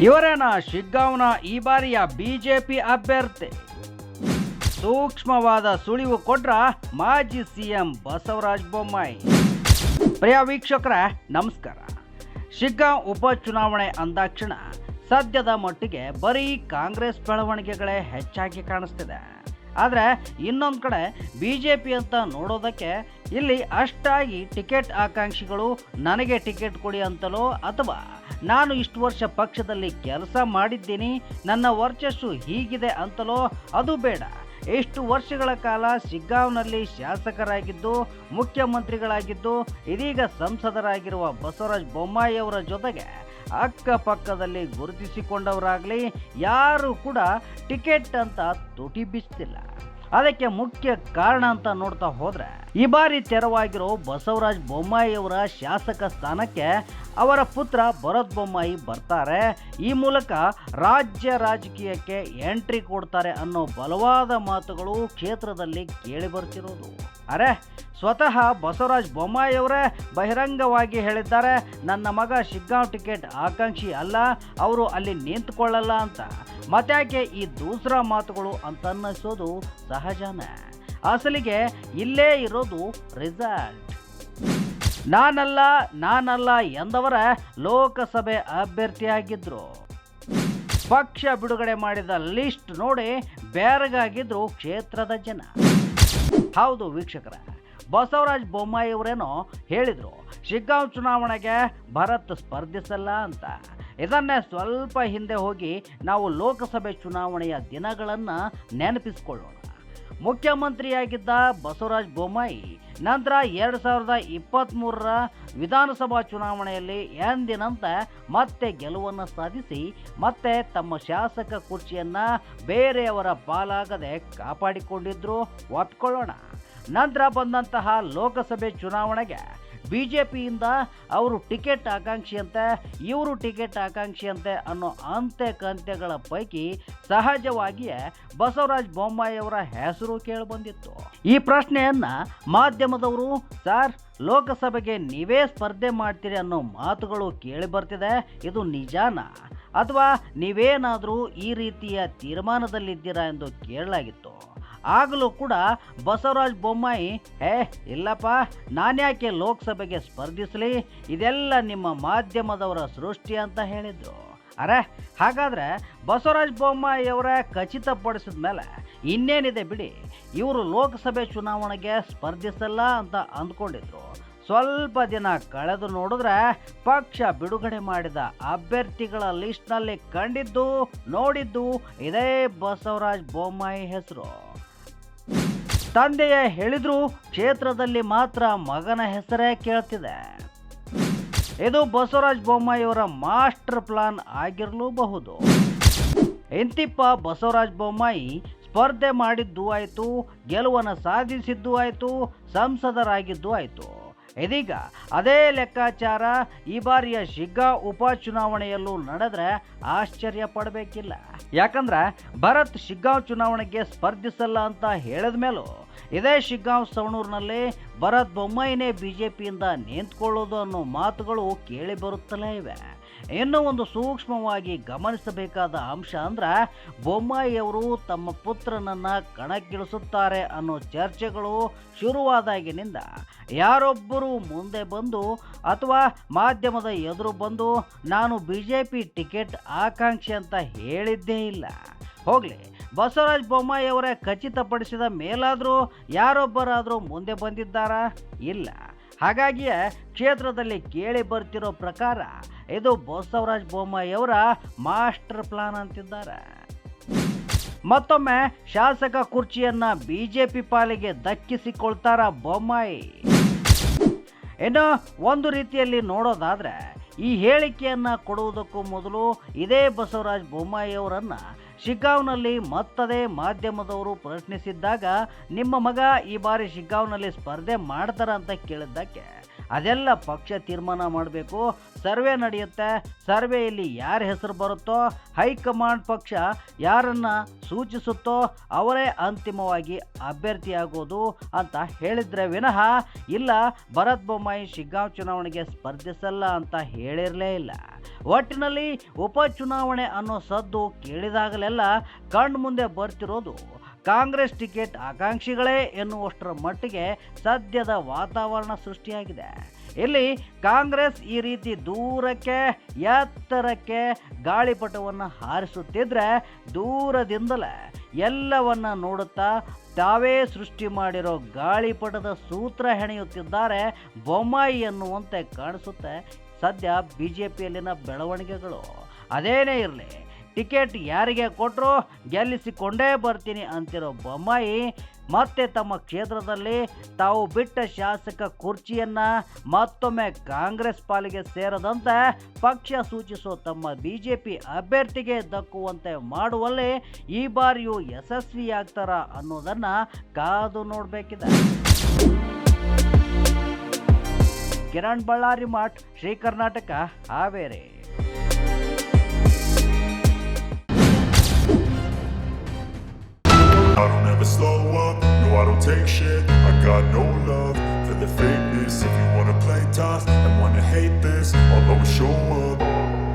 ಇವರೇನ ಶಿಗ್ಗಾಂವ್ನ ಈ ಬಾರಿಯ ಬಿಜೆಪಿ ಅಭ್ಯರ್ಥಿ? ಸೂಕ್ಷ್ಮವಾದ ಸುಳಿವು ಕೊಟ್ರ ಮಾಜಿ ಸಿಎಂ ಬಸವರಾಜ ಬೊಮ್ಮಾಯಿ. ಪ್ರಿಯ ವೀಕ್ಷಕರ, ನಮಸ್ಕಾರ. ಶಿಗ್ಗಾಂವ್ ಉಪಚುನಾವಣೆ ಅಂದಾಕ್ಷಣ ಸದ್ಯದ ಮಟ್ಟಿಗೆ ಬರೀ ಕಾಂಗ್ರೆಸ್ ಬೆಳವಣಿಗೆಗಳೇ ಹೆಚ್ಚಾಗಿ ಕಾಣಿಸ್ತಿದೆ. ಆದರೆ ಇನ್ನೊಂದು ಕಡೆ ಬಿ ಜೆ ಪಿ ಅಂತ ನೋಡೋದಕ್ಕೆ ಇಲ್ಲಿ ಅಷ್ಟಾಗಿ ಟಿಕೆಟ್ ಆಕಾಂಕ್ಷಿಗಳು ನನಗೆ ಟಿಕೆಟ್ ಕೊಡಿ ಅಂತಲೋ ಅಥವಾ ನಾನು ಇಷ್ಟು ವರ್ಷ ಪಕ್ಷದಲ್ಲಿ ಕೆಲಸ ಮಾಡಿದ್ದೀನಿ, ನನ್ನ ವರ್ಚಸ್ಸು ಹೀಗಿದೆ ಅಂತಲೋ ಅದು ಬೇಡ. ಎಷ್ಟು ವರ್ಷಗಳ ಕಾಲ ಶಿಗ್ಗಾಂವ್ನಲ್ಲಿ ಶಾಸಕರಾಗಿದ್ದು, ಮುಖ್ಯಮಂತ್ರಿಗಳಾಗಿದ್ದು, ಇದೀಗ ಸಂಸದರಾಗಿರುವ ಬಸವರಾಜ ಬೊಮ್ಮಾಯಿ ಅವರ ಜೊತೆಗೆ ಅಕ್ಕಪಕ್ಕದಲ್ಲಿ ಗುರುತಿಸಿಕೊಂಡವರಾಗಲಿ, ಯಾರು ಕೂಡ ಟಿಕೆಟ್ ಅಂತ ತುಟಿ ಬಿಸ್ತಿಲ್ಲ ಅದಕ್ಕೆ ಮುಖ್ಯ ಕಾರಣ ಅಂತ ನೋಡ್ತಾ ಹೋದ್ರೆ, ಈ ಬಾರಿ ತೆರವಾಗಿರೋ ಬಸವರಾಜ ಬೊಮ್ಮಾಯಿ ಅವರ ಶಾಸಕ ಸ್ಥಾನಕ್ಕೆ ಅವರ ಪುತ್ರ ಭರತ್ ಬೊಮ್ಮಾಯಿ ಬರ್ತಾರೆ. ಈ ಮೂಲಕ ರಾಜ್ಯ ರಾಜಕೀಯಕ್ಕೆ ಎಂಟ್ರಿ ಕೊಡ್ತಾರೆ ಅನ್ನೋ ಬಲವಾದ ಮಾತುಗಳು ಕ್ಷೇತ್ರದಲ್ಲಿ ಕೇಳಿ ಬರ್ತಿರೋದು. ಅರೆ ಸ್ವತಃ ಬಸವರಾಜ್ ಬೊಮ್ಮಾಯಿಯವರೇ ಬಹಿರಂಗವಾಗಿ ಹೇಳಿದ್ದಾರೆ. ನನ್ನ ಮಗ ಶಿಗ್ಗಾಂವ್ ಟಿಕೆಟ್ ಆಕಾಂಕ್ಷಿ ಅಲ್ಲ, ಅವರು ಅಲ್ಲಿ ನಿಂತ್ಕೊಳ್ಳಲ್ಲ ಅಂತ. ಮತ್ತಾಕೆ ಈ ದೂಸರ ಮಾತುಗಳು ಅಂತನ್ನಿಸೋದು ಸಹಜನೇ. ಅಸಲಿಗೆ ಇಲ್ಲೇ ಇರೋದು ರಿಸಲ್ಟ್ ನಾನಲ್ಲ ನಾನಲ್ಲ ಎಂದವರ ಲೋಕಸಭೆ ಅಭ್ಯರ್ಥಿಯಾಗಿದ್ದರು ಪಕ್ಷ ಬಿಡುಗಡೆ ಮಾಡಿದ ಲಿಸ್ಟ್ ನೋಡಿ ಬೇರಗಾಗಿದ್ರು ಕ್ಷೇತ್ರದ ಜನ. ಹೌದು ವೀಕ್ಷಕರ ಬಸವರಾಜ ಬೊಮ್ಮಾಯಿ ಅವರೇನೋ ಹೇಳಿದರು, ಶಿಗ್ಗಾಂವ್ ಚುನಾವಣೆಗೆ ಭರತ್ ಸ್ಪರ್ಧಿಸಲ್ಲ ಅಂತ. ಇದನ್ನೇ ಸ್ವಲ್ಪ ಹಿಂದೆ ಹೋಗಿ ನಾವು ಲೋಕಸಭೆ ಚುನಾವಣೆಯ ದಿನಗಳನ್ನು ನೆನಪಿಸಿಕೊಳ್ಳೋಣ. ಮುಖ್ಯಮಂತ್ರಿಯಾಗಿದ್ದ ಬಸವರಾಜ ಬೊಮ್ಮಾಯಿ ನಂತರ ಎರಡು ಸಾವಿರದ ಇಪ್ಪತ್ತ್ಮೂರರ ವಿಧಾನಸಭಾ ಚುನಾವಣೆಯಲ್ಲಿ ಎಂದಿನಂತೆ ಮತ್ತೆ ಗೆಲುವನ್ನು ಸಾಧಿಸಿ, ಮತ್ತೆ ತಮ್ಮ ಶಾಸಕ ಕುರ್ಚಿಯನ್ನು ಬೇರೆಯವರ ಪಾಲಾಗದೆ ಕಾಪಾಡಿಕೊಂಡಿದ್ರು. ಒಪ್ಕೊಳ್ಳೋಣ. ನಂತರ ಬಂದಂತಹ ಲೋಕಸಭೆ ಚುನಾವಣೆಗೆ ಬಿ ಜೆ ಪಿಯಿಂದ ಅವರು ಟಿಕೆಟ್ ಆಕಾಂಕ್ಷಿಯಂತೆ, ಇವರು ಟಿಕೆಟ್ ಆಕಾಂಕ್ಷಿಯಂತೆ ಅನ್ನೋ ಅಂತೆ ಪೈಕಿ ಸಹಜವಾಗಿಯೇ ಬಸವರಾಜ ಬೊಮ್ಮಾಯಿಯವರ ಹೆಸರು ಕೇಳಿಬಂದಿತ್ತು. ಈ ಪ್ರಶ್ನೆಯನ್ನ ಮಾಧ್ಯಮದವರು, ಸರ್, ಲೋಕಸಭೆಗೆ ನೀವೇ ಸ್ಪರ್ಧೆ ಮಾಡ್ತೀರಿ ಅನ್ನೋ ಮಾತುಗಳು ಕೇಳಿ ಬರ್ತಿದೆ, ಇದು ನಿಜಾನ? ಅಥವಾ ನೀವೇನಾದರೂ ಈ ರೀತಿಯ ತೀರ್ಮಾನದಲ್ಲಿದ್ದೀರಾ ಎಂದು ಕೇಳಲಾಗಿತ್ತು? ಆಗಲೂ ಕೂಡ ಬಸವರಾಜ ಬೊಮ್ಮಾಯಿ ಏ ಇಲ್ಲಪ್ಪ, ನಾನ್ಯಾಕೆ ಲೋಕಸಭೆಗೆ ಸ್ಪರ್ಧಿಸಲಿ? ಇದೆಲ್ಲ ನಿಮ್ಮ ಮಾಧ್ಯಮದವರ ಸೃಷ್ಟಿ ಅಂತ ಹೇಳಿದರು. ಅರೆ, ಹಾಗಾದರೆ ಬಸವರಾಜ ಬೊಮ್ಮಾಯಿಯವರ ಖಚಿತಪಡಿಸಿದ ಮೇಲೆ ಇನ್ನೇನಿದೆ ಬಿಡಿ, ಇವರು ಲೋಕಸಭೆ ಚುನಾವಣೆಗೆ ಸ್ಪರ್ಧಿಸಲ್ಲ ಅಂತ ಅಂದ್ಕೊಂಡಿದ್ರು. ಸ್ವಲ್ಪ ದಿನ ಕಳೆದು ನೋಡಿದ್ರೆ ಪಕ್ಷ ಬಿಡುಗಡೆ ಮಾಡಿದ ಅಭ್ಯರ್ಥಿಗಳ ಲಿಸ್ಟ್ನಲ್ಲಿ ಕಂಡಿದ್ದು, ನೋಡಿದ್ದು ಇದೇ ಬಸವರಾಜ ಬೊಮ್ಮಾಯಿ ಹೆಸರು. ತಂದೆಯ ಹೇಳಿದ್ರು ಕ್ಷೇತ್ರದಲ್ಲಿ ಮಾತ್ರ ಮಗನ ಹೆಸರೇ ಕೇಳ್ತಿದೆ. ಇದು ಬಸವರಾಜ ಬೊಮ್ಮಾಯಿಯವರ ಮಾಸ್ಟರ್ ಪ್ಲಾನ್ ಆಗಿರಲೂಬಹುದು. ಎಂತಿಪ್ಪ ಬಸವರಾಜ ಬೊಮ್ಮಾಯಿ ಸ್ಪರ್ಧೆ ಮಾಡಿದ್ದು ಆಯಿತು, ಗೆಲುವನ್ನು ಸಾಧಿಸಿದ್ದು ಆಯಿತು, ಸಂಸದರಾಗಿದ್ದು ಆಯಿತು. ಇದೀಗ ಅದೇ ಲೆಕ್ಕಾಚಾರ ಈ ಬಾರಿಯ ಶಿಗ್ಗಾ ಉಪಚುನಾವಣೆಯಲ್ಲೂ ನಡೆದ್ರೆ ಆಶ್ಚರ್ಯ ಪಡಬೇಕಿಲ್ಲ. ಯಾಕಂದ್ರೆ ಭರತ್ ಶಿಗ್ಗಾಂವ್ ಚುನಾವಣೆಗೆ ಸ್ಪರ್ಧಿಸಲ್ಲ ಅಂತ ಹೇಳಿದ ಮೇಲೂ ಇದೇ ಶಿಗ್ಗಾಂವ್ ಸವಣೂರಿನಲ್ಲಿ ಭರತ್ ಬೊಮ್ಮಾಯಿನೇ ಬಿಜೆಪಿಯಿಂದ ನಿಂತ್ಕೊಳ್ಳೋದು ಅನ್ನೋ ಮಾತುಗಳು ಕೇಳಿ ಬರುತ್ತಲೇ ಇವೆ. ಇನ್ನೂ ಒಂದು ಸೂಕ್ಷ್ಮವಾಗಿ ಗಮನಿಸಬೇಕಾದ ಅಂಶ ಅಂದ್ರೆ ಬೊಮ್ಮಾಯಿಯವರು ತಮ್ಮ ಪುತ್ರನನ್ನು ಕಣಕ್ಕಿಳಿಸುತ್ತಾರೆ ಅನ್ನೋ ಚರ್ಚೆಗಳು ಶುರುವಾದಾಗಿನಿಂದ ಯಾರೊಬ್ಬರು ಮುಂದೆ ಬಂದು ಅಥವಾ ಮಾಧ್ಯಮದ ಎದುರು ಬಂದು, ನಾನು ಬಿ ಜೆ ಪಿ ಟಿಕೆಟ್ ಆಕಾಂಕ್ಷಿ ಅಂತ ಹೇಳಿದ್ದೇ ಇಲ್ಲ. ಹೋಗ್ಲಿ, ಬಸವರಾಜ ಬೊಮ್ಮಾಯಿಯವರೇ ಖಚಿತಪಡಿಸಿದ ಮೇಲಾದರೂ ಯಾರೊಬ್ಬರಾದರೂ ಮುಂದೆ ಬಂದಿದ್ದಾರಾ? ಇಲ್ಲ. ಹಾಗಾಗಿಯೇ ಕ್ಷೇತ್ರದಲ್ಲಿ ಕೇಳಿ ಬರ್ತಿರೋ ಪ್ರಕಾರ ಇದು ಬಸವರಾಜ ಬೊಮ್ಮಾಯಿಯವರ ಮಾಸ್ಟರ್ ಪ್ಲಾನ್ ಅಂತಿದ್ದಾರೆ. ಮತ್ತೊಮ್ಮೆ ಶಾಸಕ ಕುರ್ಚಿಯನ್ನ ಬಿಜೆಪಿ ಪಾಲಿಗೆ ದಕ್ಕಿಸಿಕೊಳ್ತಾರ ಬೊಮ್ಮಾಯಿ? ಇನ್ನು ಒಂದು ರೀತಿಯಲ್ಲಿ ನೋಡೋದಾದ್ರೆ ಈ ಹೇಳಿಕೆಯನ್ನು ಕೊಡುವುದಕ್ಕೂ ಮೊದಲು ಇದೇ ಬಸವರಾಜ ಬೊಮ್ಮಾಯಿ ಅವರನ್ನು ಶಿಗ್ಗಾಂವ್ನಲ್ಲಿ ಮತ್ತದೇ ಮಾಧ್ಯಮದವರು ಪ್ರಶ್ನಿಸಿದ್ದಾಗ, ನಿಮ್ಮ ಮಗ ಈ ಬಾರಿ ಶಿಗ್ಗಾಂವ್ನಲ್ಲಿ ಸ್ಪರ್ಧೆ ಮಾಡ್ತಾರ ಅಂತ ಕೇಳಿದ್ದಕ್ಕೆ ಅದೆಲ್ಲ ಪಕ್ಷ ತೀರ್ಮಾನ ಮಾಡಬೇಕು. ಸರ್ವೆ ನಡೆಯುತ್ತೆ. ಸರ್ವೆಯಲ್ಲಿ ಯಾರ ಹೆಸರು ಬರುತ್ತೋ, ಹೈಕಮಾಂಡ್ ಪಕ್ಷ ಯಾರನ್ನು ಸೂಚಿಸುತ್ತೋ ಅವರೇ ಅಂತಿಮವಾಗಿ ಅಭ್ಯರ್ಥಿಯಾಗೋದು ಅಂತ ಹೇಳಿದ್ರೆ ವಿನಃ ಇಲ್ಲ, ಭರತ್ ಬೊಮ್ಮಾಯಿ ಶಿಗ್ಗಾಂವ್ ಚುನಾವಣೆಗೆ ಸ್ಪರ್ಧಿಸಲ್ಲ ಅಂತ ಹೇಳಿರಲೇ ಇಲ್ಲ. ಒಟ್ಟಿನಲ್ಲಿ ಉಪಚುನಾವಣೆ ಅನ್ನೋ ಸದ್ದು ಕೇಳಿದಾಗಲೆಲ್ಲ ಕಣ್ಣು ಮುಂದೆ ಬರ್ತಿರೋದು. ಕಾಂಗ್ರೆಸ್ ಟಿಕೆಟ್ ಆಕಾಂಕ್ಷಿಗಳೇ ಎನ್ನುವಷ್ಟರ ಮಟ್ಟಿಗೆ ಸದ್ಯದ ವಾತಾವರಣ ಸೃಷ್ಟಿಯಾಗಿದೆ. ಇಲ್ಲಿ ಕಾಂಗ್ರೆಸ್ ಈ ರೀತಿ ದೂರಕ್ಕೆ, ಎತ್ತರಕ್ಕೆ ಗಾಳಿಪಟವನ್ನು ಹಾರಿಸುತ್ತಿದ್ರೆ ದೂರದಿಂದಲೇ ಎಲ್ಲವನ್ನ ನೋಡುತ್ತಾ ತಾವೇ ಸೃಷ್ಟಿ ಮಾಡಿರೋ ಗಾಳಿಪಟದ ಸೂತ್ರ ಹೆಣೆಯುತ್ತಿದ್ದಾರೆ. ಬೊಮ್ಮಾಯಿ ಎನ್ನುವಂತೆ ಕಾಣಿಸುತ್ತೆ ಸದ್ಯ ಬಿ ಜೆ ಪಿಯಲ್ಲಿನ ಬೆಳವಣಿಗೆಗಳು. ಅದೇನೇ ಇರಲಿ ಟಿಕೆಟ್ ಯಾರಿಗೆ ಕೊಟ್ಟರು ಗೆಲ್ಲಿಸಿಕೊಂಡೇ ಬರ್ತೀನಿ ಅಂತಿರೋ ಬೊಮ್ಮಾಯಿ ಮತ್ತೆ ತಮ್ಮ ಕ್ಷೇತ್ರದಲ್ಲಿ ತಾವು ಬಿಟ್ಟ ಶಾಸಕ ಕುರ್ಚಿಯನ್ನು ಮತ್ತೊಮ್ಮೆ ಕಾಂಗ್ರೆಸ್ ಪಾಲಿಗೆ ಸೇರದಂತೆ ಪಕ್ಷ ಸೂಚಿಸೋ ತಮ್ಮ ಬಿಜೆಪಿ ಅಭ್ಯರ್ಥಿಗೆ ದಕ್ಕುವಂತೆ ಮಾಡುವಲ್ಲಿ ಈ ಬಾರಿಯೂ ಯಶಸ್ವಿಯಾಗ್ತಾರ ಅನ್ನೋದನ್ನು ಕಾದು ನೋಡಬೇಕಿದೆ. ಕಿರಣ್ ಬಳ್ಳಾರಿ ಮಠ್ ಶ್ರೀ ಕರ್ನಾಟಕ ಹಾವೇರಿ. Got no